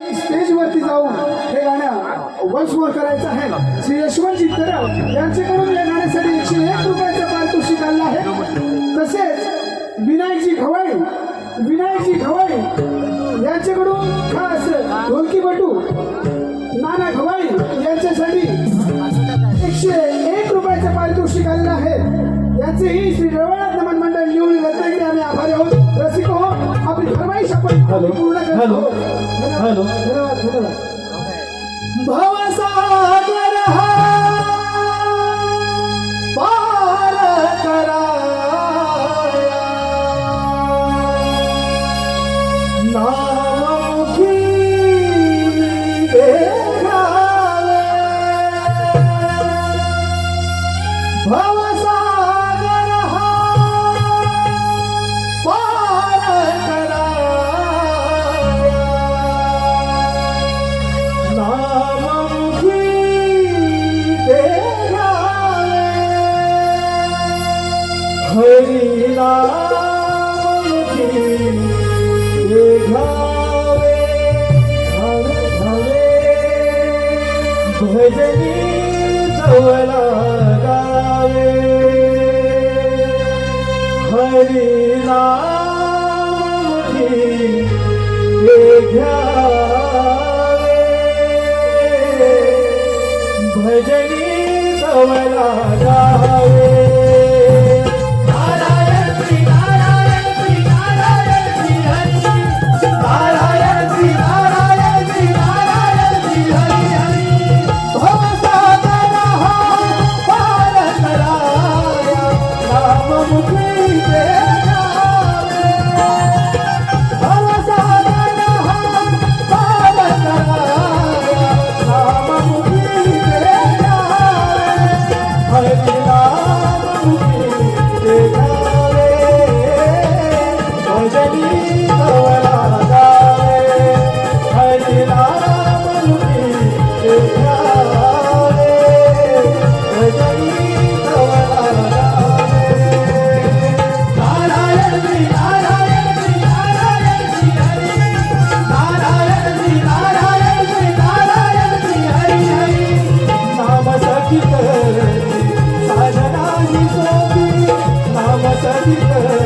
स्टेजवरती जाऊन हे गाणं वंश मोर करायचं आहे. श्री यशवंतजी तरफ यांच्याकडून या गाण्यासाठी एकशे एक रुपयाचं पारितोषिक आलं आहे. तसेच विनायकजी खवळे विनायकजी खवळे यांच्याकडून खास ढोलकी बटू नाना खवळे यांच्यासाठी एकशे एक रुपयाचं पारितोषिक आलेलं आहे. याचेही Shri Raval hello. Hello. Hello. भवसागर पार कराया देखावे भवसागर भजनी जवला गावे हरी नाममुखी घ्यावे भजनी जवला गावे। सरी नाम सरी